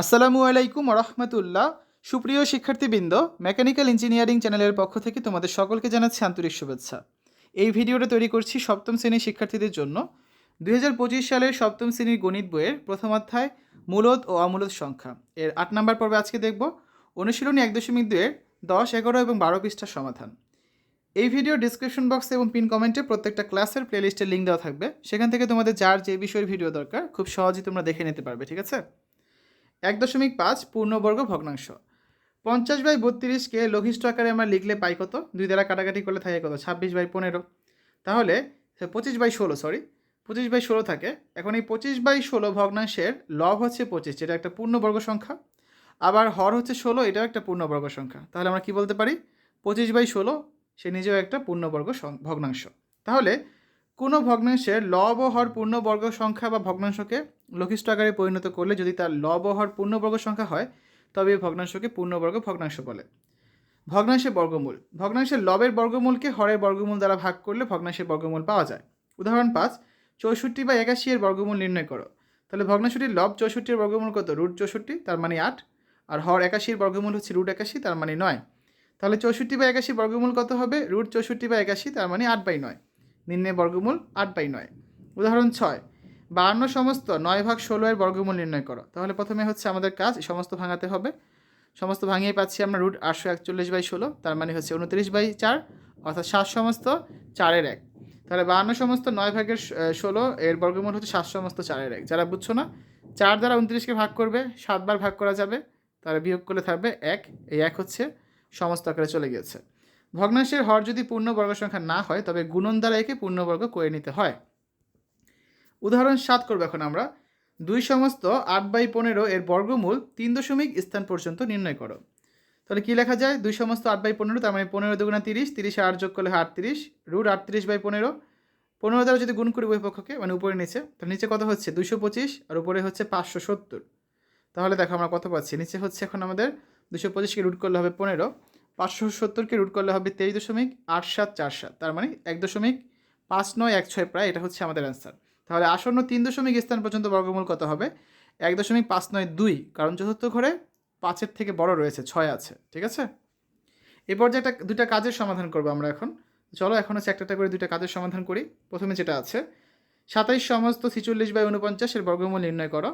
আসসালামু আলাইকুম রহমতুল্লাহ সুপ্রিয় শিক্ষার্থীবৃন্দ, মেকানিক্যাল ইঞ্জিনিয়ারিং চ্যানেলের পক্ষ থেকে তোমাদের সকলকে জানাচ্ছি আন্তরিক শুভেচ্ছা। এই ভিডিওটা তৈরি করছি সপ্তম শ্রেণির শিক্ষার্থীদের জন্য। দু হাজার পঁচিশ সালের সপ্তম শ্রেণির গণিত বইয়ের প্রথম অধ্যায় মূলদ ও অমূলদ সংখ্যা। এর আট নম্বর পর্বে আজকে দেখব অনুশীলনী এক দশমিক দুয়ের দশ, এগারো এবং বারো পৃষ্ঠার সমাধান। এই ভিডিও ডিসক্রিপশন বক্সে এবং পিন কমেন্টে প্রত্যেকটা ক্লাসের প্লেলিস্টের লিঙ্ক দেওয়া থাকবে। সেখান থেকে তোমাদের যার যে বিষয়ের ভিডিও দরকার, খুব সহজেই তোমরা দেখে নিতে পারবে, ঠিক আছে? এক দশমিক পাঁচ পূর্ণবর্গ ভগ্নাংশ। পঞ্চাশ বাই বত্রিশকে লঘিষ্ঠ আকারে আমরা লিখলে পাই কত? দুই দ্বারা কাটাকাটি করলে থাকে কত? ছাব্বিশ বাই পনেরো। তাহলে পঁচিশ বাই ষোলো সরি পঁচিশ বাই ষোলো থাকে। এখন এই পঁচিশ বাই ষোলো ভগ্নাংশের লব হচ্ছে পঁচিশ, যেটা একটা পূর্ণবর্গ সংখ্যা। আবার হর হচ্ছে ষোলো, এটাও একটা পূর্ণবর্গ সংখ্যা। তাহলে আমরা কি বলতে পারি? পঁচিশ বাই ষোলো, সে নিজেও একটা পূর্ণবর্গ ভগ্নাংশ। তাহলে, কোনো ভগ্নাংশের লব ও হর পূর্ণবর্গ সংখ্যা বা ভগ্নাংশকে লঘিষ্ঠ আকারে পরিণত করলে যদি তার লব ও হর পূর্ণবর্গ সংখ্যা হয়, তবে এই ভগ্নাংশকে পূর্ণবর্গ ভগ্নাংশ বলে। ভগ্নাংশের বর্গমূল। ভগ্নাংশের লবের বর্গমূলকে হরের বর্গমূল দ্বারা ভাগ করলে ভগ্নাংশের বর্গমূল পাওয়া যায়। উদাহরণ পাঁচ, চৌষট্টি বা একাশি এর বর্গমূল নির্ণয় করো। তাহলে ভগ্নাংশটির লব চৌষট্টির বর্গমূল কত? রুট চৌষট্টি, তার মানে আট। আর হর একাশির বর্গমূল হচ্ছে রুট একাশি, তার মানে নয়। তাহলে চৌষট্টি বা একাশি বর্গমূল কত হবে? রুট চৌষট্টি বা একাশি, তার মানে আট বাই নয়। নির্ণয় বর্গমূল আট বাই নয়। উদাহরণ ছয় বাহান্ন সমস্ত নয় ভাগ ষোলো এর বর্গমূল নির্ণয় করো। তাহলে প্রথমে হচ্ছে আমাদের কাজ, সমস্ত ভাঙাতে হবে। সমস্ত ভাঙিয়ে পাচ্ছি আমরা রুট আটশো একচল্লিশ বাই ষোলো, তার মানে হচ্ছে উনত্রিশ বাই চার, অর্থাৎ সাত সমস্ত চারের এক। তাহলে বাহান্ন সমস্ত নয় ভাগের ষোলো এর বর্গমূল হচ্ছে সাত সমস্ত চারের এক। যারা বুঝছ না, চার দ্বারা উনত্রিশকে ভাগ করবে সাতবার ভাগ করা যাবে, তারা বিয়োগ করলে থাকবে এক। এই এক হচ্ছে সমস্ত আকারে চলে গিয়েছে। ভগ্নাংশের হর যদি পূর্ণবর্গ সংখ্যা না হয়, তবে গুণন দ্বারা একে পূর্ণবর্গ করে নিতে হয়। উদাহরণ সাত করব এখন আমরা। দুই সমস্ত আট বাই পনেরো এর বর্গমূল তিন দশমিক স্থান পর্যন্ত নির্ণয় করো। তাহলে কি লেখা যায়? দুই সমস্ত আট বাই পনেরো, তার মানে পনেরো দুগুণা তিরিশ, তিরিশে আট যোগ করলে আটত্রিশ, রুট আটত্রিশ বাই পনেরো। পনেরো দ্বারা যদি গুণ করি উভয় পক্ষকে মানে উপরে নিচে, তাহলে নিচে কত হচ্ছে? দুশো পঁচিশ আর উপরে হচ্ছে পাঁচশো সত্তর। তাহলে দেখো আমরা কত পাচ্ছি? নিচে হচ্ছে এখন আমাদের দুশো পঁচিশকে রুট করলে হবে পনেরো, পাঁচশো সত্তরকে রুট করলে হবে তেইশ দশমিক আট সাত চার সাত, তার মানে এক দশমিক পাঁচ নয় এক ছয় প্রায়, এটা হচ্ছে আমাদের অ্যান্সার। তাহলে আসন্ন তিন দশমিক স্থান পর্যন্ত বর্গমূল কত হবে? এক দশমিক পাঁচ নয় দুই, কারণ চতুর্থ ঘরে পাঁচের থেকে বড় রয়েছে, ছয় আছে, ঠিক আছে? এরপর যে একটা দুইটা কাজের সমাধান করব আমরা এখন। চলো, এখন হচ্ছে একটা করে দুইটা কাজের সমাধান করি। প্রথমে যেটা আছে, সাতাইশ সমস্ত ছিচল্লিশ বাই উনপঞ্চাশের বর্গমূল নির্ণয় করো।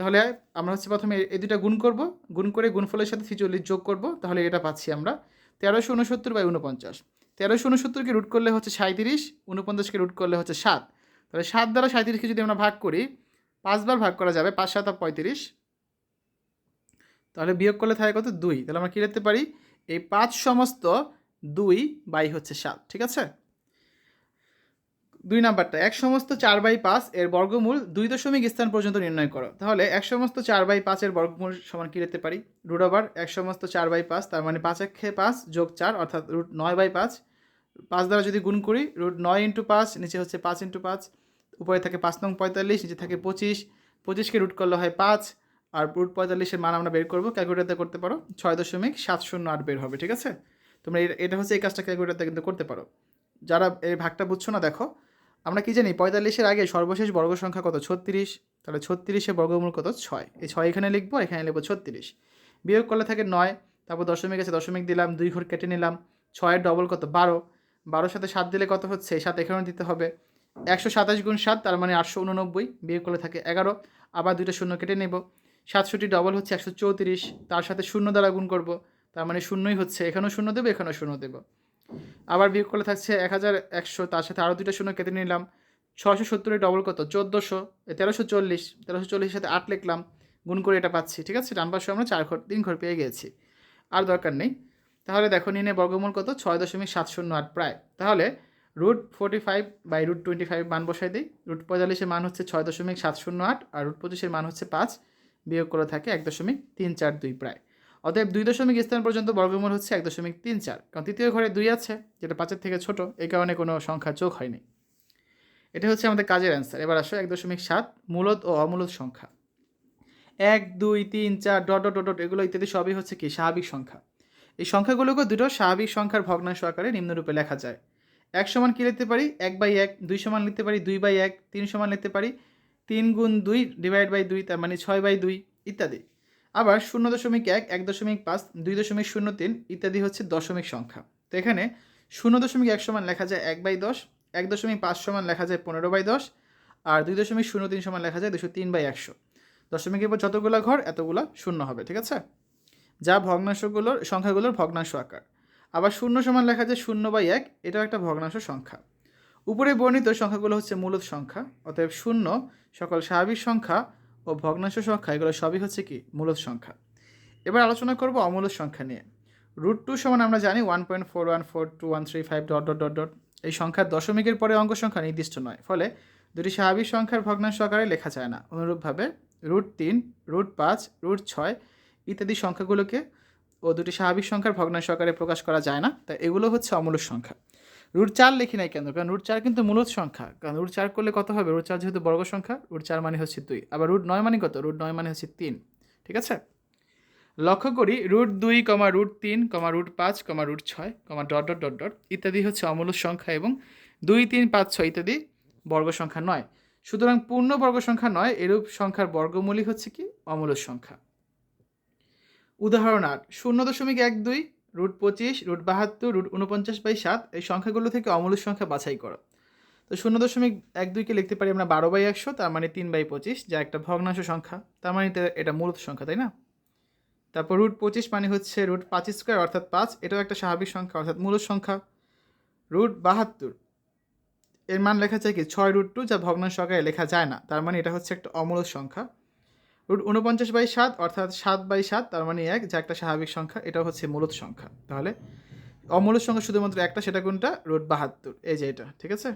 তাহলে আমরা হচ্ছে প্রথমে এই দুটা গুণ করব। গুণ করে গুণফলের সাথে ছিচল্লিশ যোগ করব। তাহলে এটা পাচ্ছি আমরা তেরোশো উনসত্তর বাই উনপঞ্চাশ তেরোশো উনসত্তরকে রুট করলে হচ্ছে সাঁত্রিশ উনপঞ্চাশকে রুট করলে হচ্ছে সাত। তাহলে সাত দ্বারা সাঁত্রিশকে যদি আমরা ভাগ করি, পাঁচবার ভাগ করা যাবে, পাঁচ সাত পঁয়ত্রিশ। তাহলে বিয়োগ করলে থাকে কত? দুই। তাহলে আমরা কী লিখতে পারি? এই পাঁচ সমস্ত দুই বাই হচ্ছে সাত, ঠিক আছে? দুই নাম্বারটা, এক সমস্ত চার বাই পাঁচ এর বর্গমূল দুই দশমিক স্থান পর্যন্ত নির্ণয় করো। তাহলে এক সমস্ত চার বাই পাঁচের বর্গমূল সমান কী লিখতে পারি? রুট ওভার এক সমস্ত চার বাই পাঁচ, তার মানে পাঁচ একে পাঁচ যোগ চার, অর্থাৎ রুট নয় বাই পাঁচ। পাঁচ দ্বারা যদি গুণ করি, রুট নয় ইন্টু পাঁচ, নিচে হচ্ছে পাঁচ ইন্টু পাঁচ। উপরে থাকে পাঁচ নং পঁয়তাল্লিশ, নিচে থাকে পঁচিশ। পঁচিশকে রুট করলে হয় পাঁচ। আর রুট পঁয়তাল্লিশের মান আমরা বের করব ক্যালকুলেটারতে করতে পারো, ছয় দশমিক সাত শূন্য আট বের হবে, ঠিক আছে? তোমরা এটা- হচ্ছে এই কাজটা ক্যালকুলেটারতে কিন্তু করতে পারো। যারা এই ভাগটা বুঝছ না, দেখো, আমরা কী জানি, পঁয়তাল্লিশের আগে সর্বশেষ বর্গ সংখ্যা কত? ছত্রিশ। তাহলে ছত্রিশের বর্গমূল কত? ছয়। এই ছয় এখানে লিখব এখানে লিখব ছত্রিশ। বিয়োগ করলে থাকে নয়, তারপর দশমিক আছে, দশমিক দিলাম, দুই ঘর কেটে নিলাম, ছয়ের ডবল কত? বারো। বারোর সাথে সাত দিলে কত হচ্ছে? সাত এখানেও দিতে হবে। একশো সাতাশ গুণ সাত, তার মানে আটশো উননব্বই, বিয়োগ করলে থাকে এগারো। আবার দুইটা শূন্য কেটে নেব। সাতষট্টি ডবল হচ্ছে একশো চৌত্রিশ, তার সাথে শূন্য দ্বারা গুণ করব। তার মানে শূন্যই হচ্ছে। এখানেও শূন্য দেবো, এখানেও শূন্য দেবো। আবার বিয়োগ করলে থাকছে এক হাজার একশো, তার সাথে আরও দুইটা শূন্য কেটে নিলাম। ছশো সত্তরের ডবল কত? চোদ্দোশো তেরোশো চল্লিশ, তেরোশো চল্লিশের সাথে আট লিখলাম, গুণ করে এটা পাচ্ছি, ঠিক আছে? ডান আমরা চার ঘর, তিন ঘর পেয়ে গেছি। আর দরকার নেই। তাহলে দেখো নিনে বর্গমূল কত? ছয় দশমিক সাত শূন্য আট প্রায়। তাহলে root forty five by root twenty five মান বসাই দিই। রুট পঁয়তাল্লিশের মান হচ্ছে ছয় দশমিক সাত শূন্য আট আর রুট পঁচিশের মান হচ্ছে পাঁচ, বিয়োগ করে থাকে এক দশমিক তিন চার দুই প্রায়। অতএব দুই দশমিক স্থান পর্যন্ত বর্গমূল হচ্ছে এক দশমিক তিন চার, কারণ তৃতীয় ঘরে দুই আছে, যেটা পাঁচের থেকে ছোট, এই কারণে কোনো সংখ্যা যোগ হয়নি। এটা হচ্ছে আমাদের কাজের অ্যান্সার এবার আসো এক দশমিক সাত, মূলত ও অমূলত সংখ্যা। এক, দুই, তিন, চার ডট ডট ডট, এগুলো ইত্যাদি সবই হচ্ছে কি? স্বাভাবিক সংখ্যা। এই সংখ্যাগুলোকে দুটো স্বাভাবিক সংখ্যার ভগ্নাংশ আকারে নিম্নরূপে লেখা যায়। এক সমান কী লিখতে পারি? এক বাই এক, দুই সমান লিখতে পারি, দুই বাই এক, তিন সমান লিখতে পারি, তিন গুণ দুই ডিভাইড বাই দুই, তার মানে ছয় বাই দুই, ইত্যাদি। আবার শূন্য দশমিক এক এক দশমিক পাঁচ, দুই দশমিক শূন্য তিন, ইত্যাদি হচ্ছে দশমিক সংখ্যা। তো এখানে শূন্য দশমিক এক সমান লেখা যায় এক বাই দশ, এক দশমিক পাঁচ সমান লেখা যায় পনেরো বাই দশ, আর দুই দশমিক শূন্য তিন সমান লেখা যায় দুশো তিন বাই একশো। দশমিকের পর যতগুলো ঘর, এতগুলো শূন্য হবে, ঠিক আছে? যা ভগ্নাংশগুলোর, সংখ্যাগুলোর ভগ্নাংশ আকার। আবার শূন্য সমান লেখা যায় শূন্য বাই এক, এটাও একটা ভগ্নাংশ সংখ্যা। উপরে বর্ণিত সংখ্যাগুলো হচ্ছে মূলত সংখ্যা, অতএব শূন্য সকল স্বাভাবিক সংখ্যা ও ভগ্নাংশ সংখ্যা, এগুলো সবই হচ্ছে কি? মূলত সংখ্যা। এবার আলোচনা করব অমূলত সংখ্যা নিয়ে। রুট টু সমান আমরা জানি one point four one four two one three five dot dot dot dot. এই সংখ্যার দশমিকের পরে অঙ্ক সংখ্যা নির্দিষ্ট নয়, ফলে দুটি স্বাভাবিক সংখ্যার ভগ্নাংশ আকারে লেখা যায় না। অনুরূপভাবে রুট তিন, রুট পাঁচ, রুট ছয় ইত্যাদি সংখ্যাগুলোকে ও দুটি স্বাভাবিক সংখ্যার ভগ্নাংশ আকারে প্রকাশ করা যায় না, তাই এগুলো হচ্ছে অমূলক সংখ্যা। রুট চার লিখি নাই কেন? কারণ রুট চার কিন্তু মূলত সংখ্যা। কারণ রুট চার করলে কত হবে? রুট চার যেহেতু বর্গ সংখ্যা, রুট চার মানে হচ্ছে দুই। আবার রুট নয় মানে কত? রুট নয় মানে হচ্ছে তিন। ঠিক আছে? লক্ষ্য করি, রুট দুই কমা রুট তিন কমা রুট পাঁচ কমা রুট ছয় comma dot dot dot dot ইত্যাদি হচ্ছে অমূলক সংখ্যা এবং দুই, তিন, পাঁচ, ছয় ইত্যাদি বর্গ সংখ্যা নয়। সুতরাং পূর্ণ বর্গ সংখ্যা নয়, এরূপ সংখ্যার বর্গমূলই হচ্ছে কি? অমূলক সংখ্যা। উদাহরণ আট, শূন্য দশমিক এক দুই, রুট পঁচিশ, রুট বাহাত্তর, রুট উনপঞ্চাশ বাই সাত, এই সংখ্যাগুলো থেকে অমূল্য সংখ্যা বাছাই করো। তো শূন্য দশমিক এক দুইকে লিখতে পারি আমরা বারো বাই একশো, তার মানে তিন বাই পঁচিশ, যা একটা ভগ্নাংশ সংখ্যা। তার মানে এটা- মূলত সংখ্যা, তাই না? তারপর রুট পঁচিশ মানে হচ্ছে রুট পাঁচ স্কোয়ার, অর্থাৎ পাঁচ, এটাও একটা স্বাভাবিক সংখ্যা, অর্থাৎ মূলত সংখ্যা। রুট বাহাত্তর, এর মান লেখা যায় কি? ছয় রুট টু, যা ভগ্নাংশ আকারে লেখা যায় না। তার মানে এটা হচ্ছে একটা অমূলক সংখ্যা। রুট উনপঞ্চাশ বাই সাত, অর্থাৎ সাত বাই সাত, তার মানে এক, যা একটা স্বাভাবিক সংখ্যা, এটা হচ্ছে মূলত সংখ্যা। তাহলে অমূলক সংখ্যা শুধুমাত্র একটা, সেটা কোনটা? রুট বাহাত্তর, এই যে এটা, ঠিক আছে?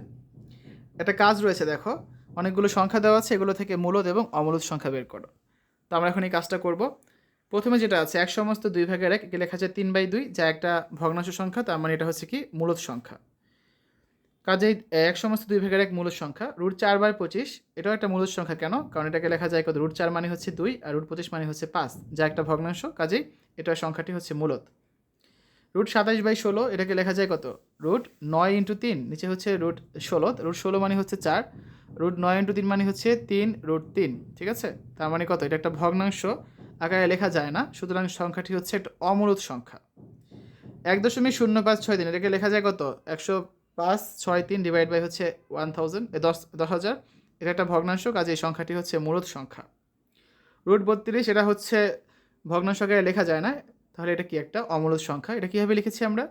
একটা কাজ রয়েছে, দেখো, অনেকগুলো সংখ্যা দেওয়া আছে, এগুলো থেকে মূলত এবং অমূলত সংখ্যা বের করো। তো আমরা এখন এই কাজটা করব। প্রথমে যেটা আছে, এক সমস্ত দুই ভাগের এক, একে লেখা আছে তিন বাই দুই, যা একটা ভগ্নাংশ সংখ্যা, তার মানে এটা হচ্ছে কি? মূলত সংখ্যা। কাজেই এক সমস্ত দুই ভাগের এক মূলত সংখ্যা। রুট চার বাই পঁচিশ, এটাও একটা মূলত সংখ্যা কেন? কারণ এটাকে লেখা যায় কত? রুট চার মানে হচ্ছে দুই, আর রুট পঁচিশ মানে হচ্ছে পাঁচ, যা একটা ভগ্নাংশ। কাজেই, এটা সংখ্যাটি হচ্ছে মূলত। রুট সাতাশ বাই ষোলো, এটাকে লেখা যায় কত? রুট নয় ইন্টু তিন, নিচে হচ্ছে রুট ষোলো রুট ষোলো মানে হচ্ছে চার রুট নয় ইন্টু তিন মানে হচ্ছে তিন রুট তিন, ঠিক আছে? তার মানে কত? এটা একটা ভগ্নাংশ, আকারে লেখা যায় না, সুতরাং সংখ্যাটি হচ্ছে একটা অমূলত সংখ্যা। এক দশমিক শূন্য পাঁচ ছয় দিন এটাকে লেখা যায় কত? একশো পাঁচ, ছয়, তিন ডিভাইড বাই হচ্ছে ওয়ান থাউজেন্ড দশ দশ হাজার। এটা একটা ভগ্নাংশ কাজে এই সংখ্যাটি হচ্ছে মূলত সংখ্যা। রুট বত্রিশ, এটা হচ্ছে ভগ্নাংশ আকারে লেখা যায় না, তাহলে এটা কি একটা অমূলত সংখ্যা? এটা কীভাবে লিখেছি আমরা?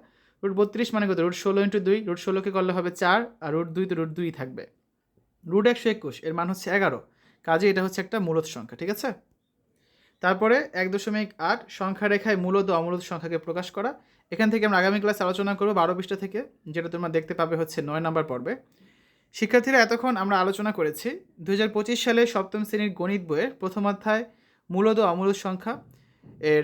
রুট বত্রিশ মানে কত? রুট ষোলো ইন্টু দুই, রুট ষোলোকে করলে হবে চার, আর রুট দুই তো রুট দুই থাকবে। রুট একশো একুশ, এর মান হচ্ছে এগারো। কাজে এটা হচ্ছে একটা মূলত সংখ্যা, ঠিক আছে? তারপরে এক দশমিক আট সংখ্যা রেখায় মূলত অমূলত সংখ্যাকে প্রকাশ করা। এখান থেকে আমরা আগামী ক্লাস আলোচনা করব বারো পৃষ্ঠা থেকে, যেটা তোমরা দেখতে পাবে হচ্ছে নয় নম্বর পর্বে। শিক্ষার্থীরা, এতক্ষণ আমরা আলোচনা করেছি দু সালে সপ্তম শ্রেণির গণিত বইয়ের প্রথম অধ্যায়, মূলত অমূলত সংখ্যা। এর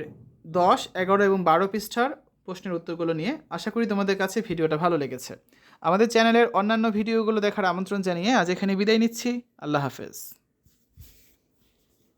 দশ, এগারো এবং বারো পৃষ্ঠার প্রশ্নের উত্তরগুলো নিয়ে আশা করি তোমাদের কাছে ভিডিওটা ভালো লেগেছে। আমাদের চ্যানেলের অন্যান্য ভিডিওগুলো দেখার আমন্ত্রণ জানিয়ে আজ এখানে বিদায় নিচ্ছি। আল্লাহ হাফেজ।